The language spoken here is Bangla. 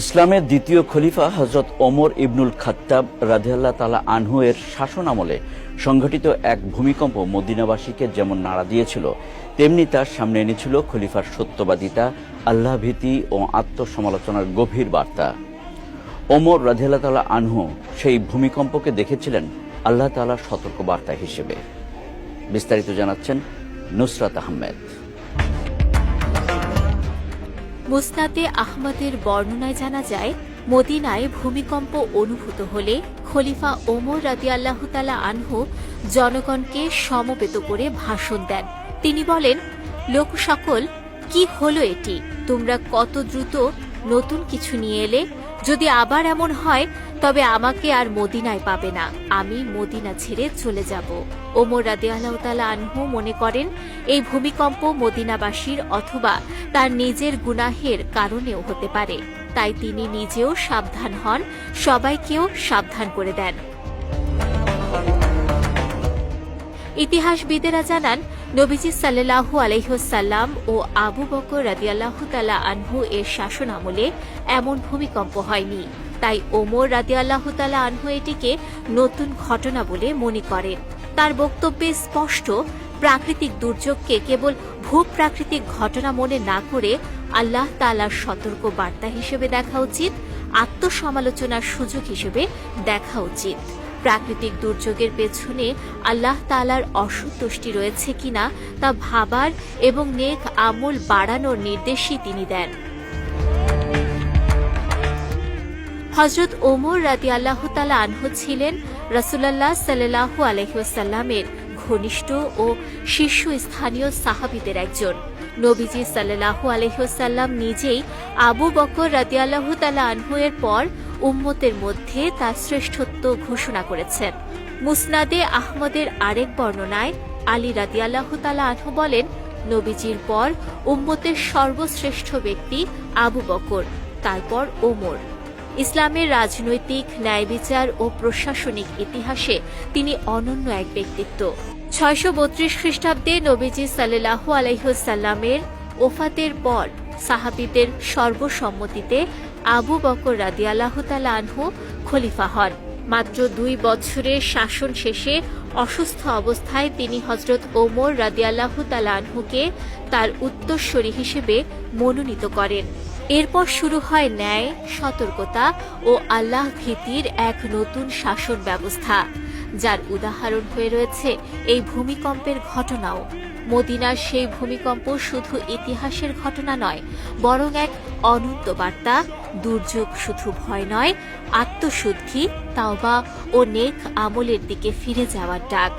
ইসলামের দ্বিতীয় খলিফা হজরত ওমর ইবনুল খাত্তাব রাজিয়াল্লাহ তালা আনহু এর শাসন আমলে সংঘটিত এক ভূমিকম্প মদিনাবাসীকে যেমন নাড়া দিয়েছিল, তেমনি তার সামনে এনেছিল খলিফার সত্যবাদিতা আল্লাহ ভীতি ও আত্মসমালোচনার গভীর বার্তা। ওমর রাজিয়াল্লাহ তালা আনহু সেই ভূমিকম্পকে দেখেছিলেন আল্লাহ তালার সতর্ক বার্তা হিসেবে। বিস্তারিত জানাচ্ছেন নুসরাত আহমেদ। মুসনাদে আহমদের বর্ণনায় জানা যায়, মদিনায় ভূমিকম্প অনুভূত হলে খলিফা ওমর রাদি আল্লাহতালা আনহু জনগণকে সমবেত করে ভাষণ দেন। তিনি বলেন লোক সকল কি হলো এটি? তোমরা কত দ্রুত নতুন কিছু নিয়ে এলে? যদি আবার এমন হয়, তবে আমাকে আর মদিনায় পাবে না। আমি মদিনা ছেড়ে চলে যাব। ওমর রাদে আনহু মনে করেন এই ভূমিকম্প মদিনাবাসীর অথবা তার নিজের গুনাহের কারণেও হতে পারে। তাই তিনি নিজেও সাবধান হন, সবাইকেও সাবধান করে দেন। ইতিহাসবিদেরা জানান, নবীজি সাল্লাহু আলহ্লাম ও আবু বকর রাদিয়াল্লাহু তালা আনহু এর শাসন আমলে এমন ভূমিকম্প হয়নি। তাই ওমর রাদিয়াল্লাহু তালা আনহু এটিকে নতুন ঘটনা বলে মনে করেন। তার বক্তব্যে স্পষ্ট প্রাকৃতিক দুর্যোগকে কেবল ভূপ্রাকৃতিক ঘটনা মনে না করে আল্লাহ তালার সতর্ক বার্তা হিসেবে দেখা উচিত, আত্মসমালোচনার সুযোগ হিসেবে দেখা উচিত। প্রাকৃতিক দুর্যোগের পেছনে আল্লাহ তালার অসন্তুষ্টি রয়েছে কিনা তা ভাবার এবং নেক আমল বাড়ানোর নির্দেশই তিনি দেন। হজরত ওমর রাদি আল্লাহ তালা আনহু ছিলেন রসুল্লাহ সাল্লাহ আলহ্লামের ঘনিষ্ঠ ও শীর্ষস্থানীয় সাহাবিদের একজন। নবীজি সাল্লাহু আলহ্লাম নিজেই আবু বকর রাদি আল্লাহ তালা আনহু এর পর উম্মতের মধ্যে তার শ্রেষ্ঠত্ব ঘোষণা করেছেন। মুসনাদে আহমদের আরেক বর্ণনায় আলী রাদি আল্লাহ তালা আনহু বলেন, নবীজির পর উম্মতের সর্বশ্রেষ্ঠ ব্যক্তি আবু বকর, তারপর ওমর। ইসলামের রাজনৈতিক, ন্যায় বিচার ও প্রশাসনিক ইতিহাসে তিনি অনন্য এক ব্যক্তিত্ব। ছয়শো বত্রিশ খ্রিস্টাব্দে নবীজি সাল্লাহ আলাইসাল্লামের ওফাতের পর সাহাবিদের সর্বসম্মতিতে আবু বকর রাদি রাদিয়াল্লাহ আনহু খলিফা হন। মাত্র দুই বছরের শাসন শেষে অসুস্থ অবস্থায় তিনি হজরত ওমর রাদিয়াল্লাহ আনহুকে তার উত্তরস্বরী হিসেবে মনোনীত করেন। এরপর শুরু হয় ন্যায়, সতর্কতা ও আল্লাহ ভীতির এক নতুন শাসন ব্যবস্থা, যার উদাহরণ হয়ে রয়েছে এই ভূমিকম্পের ঘটনাও। মদিনার সেই ভূমিকম্প শুধু ইতিহাসের ঘটনা নয়, বরং এক অনন্ত বার্তা, দুর্যোগ শুধু ভয় নয়, আত্মশুদ্ধি, তাওবা ও নেক আমলের দিকে ফিরে যাওয়ার ডাক।